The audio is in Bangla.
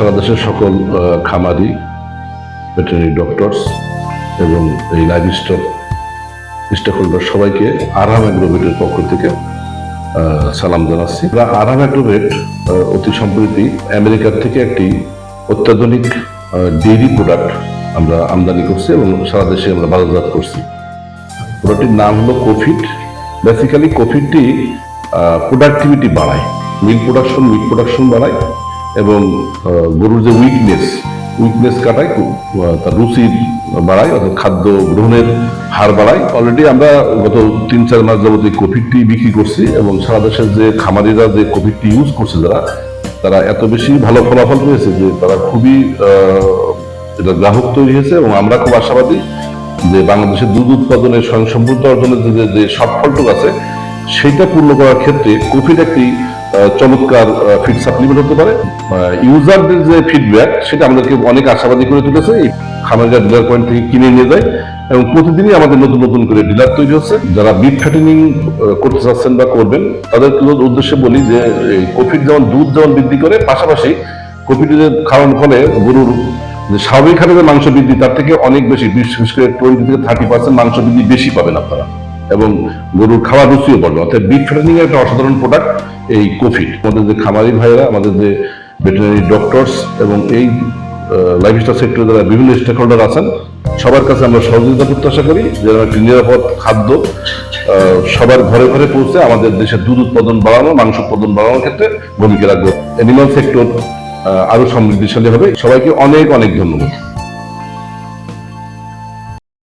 সারা দেশের সকল খামারি ভেটেরিনারি ডক্টরস এবং এই লাইভ স্টক স্টক হোল্ডার সবাইকে আরাম অ্যাগ্রোভেটের পক্ষ থেকে সালাম জানাচ্ছি। আরাম অ্যাগ্রোভেট অতি সম্প্রতি আমেরিকার থেকে একটি অত্যাধুনিক ডেইরি প্রোডাক্ট আমরা আমদানি করছি এবং সারা দেশে আমরা বাজারজাত করছি। প্রোডাক্টটির নাম হলো কোফিট বেসিক্যালি কোফিটটি প্রোডাক্টিভিটি বাড়ায়। মিল্ক প্রোডাকশন মিল্ক প্রোডাকশন বাড়ায়। এবং গরুর যে উইকনেস উইকনেস কাটায় তার রুচি বাড়ায়, অর্থাৎ খাদ্য গ্রহণের হার বাড়ায়। অলরেডি আমরা গত তিন, চার মাস যাবত এই কোভিডটি বিক্রি করছি এবং সারা দেশের যে খামারিরা যে কোভিডটি ইউজ করছে যারা, তারা এত বেশি ভালো ফলাফল পেয়েছে যে তারা খুবই এটা গ্রাহক তৈরি হয়েছে এবং আমরা খুব আশাবাদী যে বাংলাদেশের দুধ উৎপাদনের স্বয়ংসম্পূর্ণ অর্জনের যে সফলটুক আছে, সেটা পূর্ণ করার ক্ষেত্রে কোভিড একটি চমৎকার ফিড সাপ্লিমেন্ট হতে পারে। ইউজারদের যে ফিডব্যাক সেটা আমাদেরকে অনেক আশাবাদী করে তুলেছে। এই খামারিরা ডিলার পয়েন্ট থেকে কিনে নিয়ে যায় এবং প্রতিদিনই আমাদের নতুন নতুন করে ডিলার তৈরি হচ্ছে। যারা বিট ফ্যাটেনিং করতে চাচ্ছেন বা করবেন, তাদের উদ্দেশ্যে বলি যে কোভিড যেমন দুধ যেমন বৃদ্ধি করে, পাশাপাশি কোভিডের খাওয়ানোর ফলে গরুর যে স্বাভাবিক হারে যে মাংস বৃদ্ধি, তার থেকে অনেক বেশি, বিশেষ করে টোয়েন্টি থেকে থার্টি পার্সেন্ট মাংস বৃদ্ধি বেশি পাবেন আপনারা। এবং গরুর খাওয়ার রুচিও পড়বে অর্থাৎ বিট ফ্যাটেনিং একটা অসাধারণ প্রোডাক্ট এই কোফিড। আমাদের যে খামারি ভাইরা আমাদের যে ভেটেরিনারি ডক্টরস এবং এই লাইফস্টাইল সেক্টরে যারা বিভিন্ন স্টেক হোল্ডার আছেন, সবার কাছে আমরা সহযোগিতা প্রত্যাশা করি যেন একটি নিরাপদ খাদ্য সবার ঘরে ঘরে পৌঁছে আমাদের দেশের দুধ উৎপাদন বাড়ানো, মাংস উৎপাদন বাড়ানোর ক্ষেত্রে ভূমিকা রাখব। অ্যানিমাল সেক্টর আরও সমৃদ্ধিশালী হবে। সবাইকে অনেক অনেক ধন্যবাদ।